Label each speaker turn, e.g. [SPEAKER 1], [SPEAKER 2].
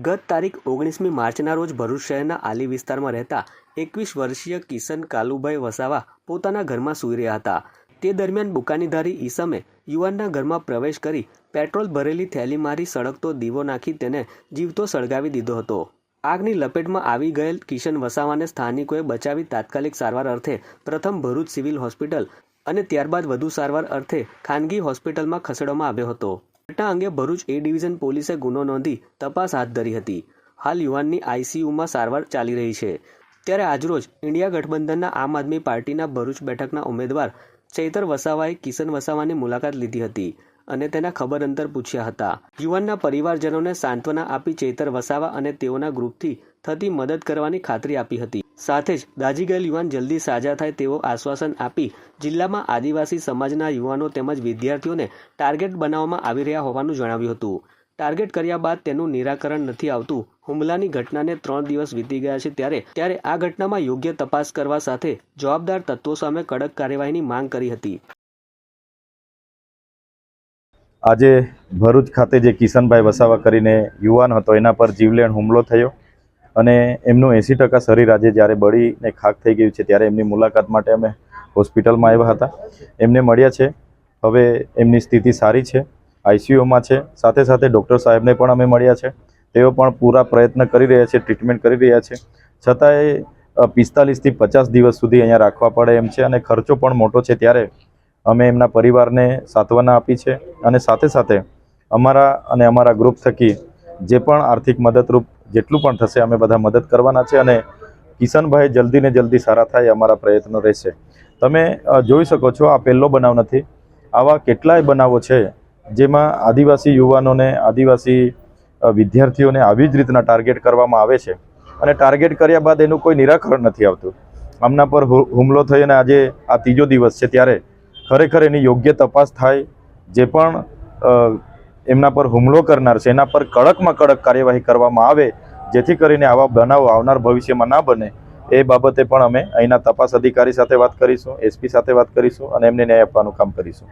[SPEAKER 1] ગત તારીખ ઓગણીસમી માર્ચના રોજ ભરૂચ શહેરના આલી વિસ્તારમાં રહેતા એકવીસ વર્ષીય કિશન કાલુભાઈ વસાવા પોતાના ઘરમાં સૂઈ રહ્યા હતા. તે દરમિયાન બુકાનીધારી ઈસમે યુવાનના ઘરમાં પ્રવેશ કરી પેટ્રોલ ભરેલી થેલી મારી સળગતો દીવો નાખી તેને જીવતો સળગાવી દીધો હતો. આગની લપેટમાં આવી ગયેલ કિશન વસાવાને સ્થાનિકોએ બચાવી તાત્કાલિક સારવાર અર્થે પ્રથમ ભરૂચ સિવિલ હોસ્પિટલ અને ત્યારબાદ વધુ સારવાર અર્થે ખાનગી હોસ્પિટલમાં ખસેડવામાં આવ્યો હતો. ઘટના અંગે ભરૂચ એ ડિવિઝન પોલીસે ગુનો નોંધી તપાસ હાથ ધરી હતી. હાલ યુવાનની આઈસીયુમાં સારવાર ચાલી રહી છે. ત્યારે આજરોજ ઇન્ડિયા ગઠબંધનના આમ આદમી પાર્ટીના ભરૂચ બેઠકના ઉમેદવાર ચૈતર વસાવાએ કિશન વસાવાની મુલાકાત લીધી હતી અને તેના ખબર અંતર પૂછ્યા હતા. યુવાનના પરિવારજનોને સાંત્વના આપી ચૈતર વસાવા અને તેઓના ગ્રુપથી થતી મદદ કરવાની ખાતરી આપી હતી. સાથે જ દાજી ગયેલ યુવાન જલ્દી સાજા થાય તેવો આશ્વાસન આપી જિલ્લામાં આદિવાસી સમાજના યુવાનો તેમજ વિદ્યાર્થીઓને ટાર્ગેટ બનાવવામાં આવી રહ્યા હોવાનું જણાવ્યું હતું. ટાર્ગેટ કર્યા બાદ તેનું નિરાકરણ નથી આવતું. હુમલાની ઘટનાને ત્રણ દિવસ વીતી ગયા છે ત્યારે ત્યારે આ ઘટનામાં યોગ્ય તપાસ કરવા સાથે જવાબદાર તત્વો સામે કડક કાર્યવાહીની માંગ કરી હતી.
[SPEAKER 2] આજે ભરૂચ ખાતે જે કિશનભાઈ વસાવા કરીને યુવાન હતો, એના પર જીવલેણ હુમલો થયો. અને એમનું એંસી ટકા શરીર આજે જ્યારે બળીને ખાક થઈ ગયું છે, ત્યારે એમની મુલાકાત માટે અમે હોસ્પિટલમાં આવ્યા હતા. એમને મળ્યા છે. હવે એમની સ્થિતિ સારી છે. આઈસીયુમાં છે. સાથે સાથે ડૉક્ટર સાહેબને પણ અમે મળ્યા છે. તેઓ પણ પૂરા પ્રયત્ન કરી રહ્યા છે, ટ્રીટમેન્ટ કરી રહ્યા છે. છતાંય પિસ્તાલીસથી પચાસ દિવસ સુધી અહીંયા રાખવા પડે એમ છે અને ખર્ચો પણ મોટો છે ત્યારે અમે એમના પરિવારને સાંત્વના આપી છે. અને સાથે સાથે અમારા અને અમારા ગ્રુપ થકી જે પણ આર્થિક મદદરૂપ જેટલું પણ થશે અમે બધા મદદ કરવાના છે અને કિશનભાઈ જલ્દી ને જલ્દી સારા થાય અમારા પ્રયત્નો રહેશે. તમે જોઈ શકો છો આ પહેલો બનાવ નથી. આવા કેટલાય બનાવો છે જેમાં આદિવાસી યુવાનોને, આદિવાસી વિદ્યાર્થીઓને આવી જ રીતના ટાર્ગેટ કરવામાં આવે છે. અને ટાર્ગેટ કર્યા બાદ એનું કોઈ નિરાકરણ નથી આવતું. આમના પર હુમલો થઈ અને આજે આ ત્રીજો દિવસ છે ત્યારે ખરેખર એની યોગ્ય તપાસ થાય. જે પણ એમના પર હુમલો કરનાર છે. એના પર કડકમાં કડક કાર્યવાહી કરવામાં આવે, જેથી કરીને આવા બનાવો આવનાર ભવિષ્યમાં ના બને. એ બાબતે પણ અમે અહીંના તપાસ અધિકારી સાથે વાત કરીશું, એસપી સાથે વાત કરીશું અને એમને ન્યાય આપવાનું કામ કરીશું.